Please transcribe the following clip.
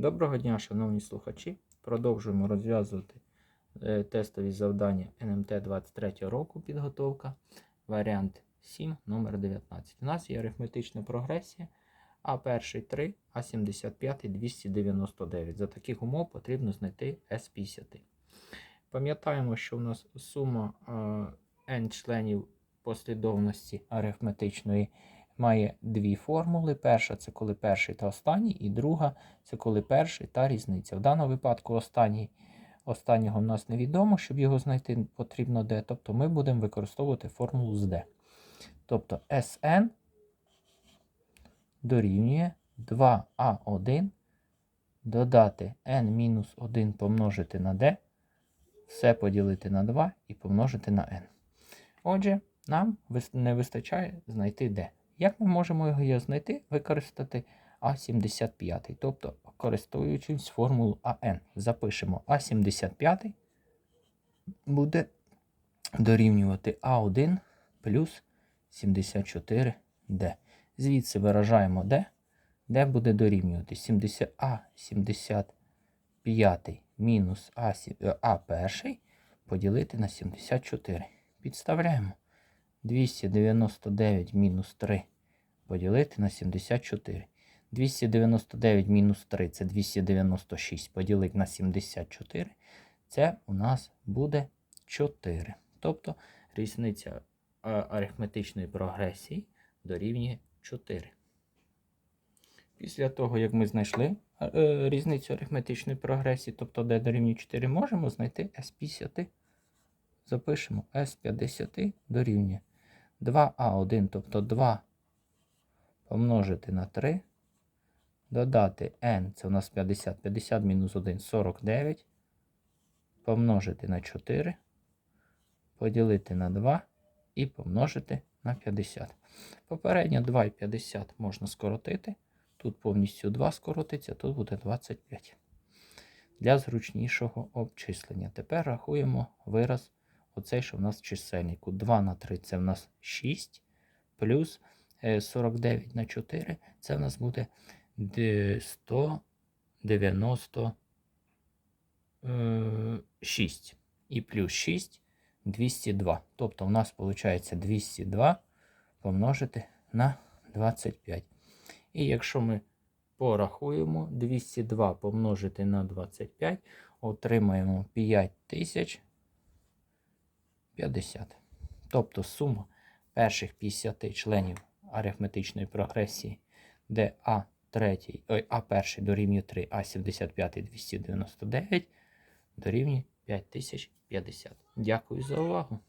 Доброго дня, шановні слухачі. Продовжуємо розв'язувати е, тестові завдання НМТ 23 року підготовка. Варіант 7, номер 19. У нас є арифметична прогресія А1 3, А75 299. За таких умов потрібно знайти С50. Пам'ятаємо, що у нас сума е, n членів послідовності арифметичної має дві формули. Перша це коли перший та останній, і друга це коли перший та різниця. В даному випадку останній, останнього в нас невідомо, щоб його знайти потрібно де. Тобто ми будемо використовувати формулу з d. Тобто Sn дорівнює 2a1 додати n-1 помножити на d, все поділити на 2 і помножити на n. Отже, нам не вистачає знайти d. Як ми можемо його знайти? Використати А75, тобто користуючись формулою АН. Запишемо А75 буде дорівнювати А1 плюс 74D. Звідси виражаємо D, D буде дорівнювати 70, А75 мінус А1 поділити на 74. Підставляємо. 299 мінус 3 поділити на 74. 299 мінус 3 це 296 поділити на 74. Це у нас буде 4. Тобто різниця арифметичної прогресії дорівнює 4. Після того, як ми знайшли е, різницю арифметичної прогресії, тобто d дорівнює 4, можемо знайти S50. Запишемо S50 дорівнює 2А1, тобто 2 помножити на 3, додати n, це у нас 50, 50 мінус 1, 49, помножити на 4, поділити на 2 і помножити на 50. Попередньо 2 і 50 можна скоротити. Тут повністю 2 скоротиться, тут буде 25. Для зручнішого обчислення. Тепер рахуємо вираз оцей, що в нас в чисельнику. 2 на 3 це в нас 6, плюс е, 49 на 4 це в нас буде 196. І плюс 6 202. Тобто в нас виходить 202 помножити на 25. І якщо ми порахуємо 202 помножити на 25, отримаємо 5050. Тобто сума перших 50 членів арифметичної прогресії, де А3, ой, А1 дорівнює 3, А75 299 дорівнює 5050. Дякую за увагу.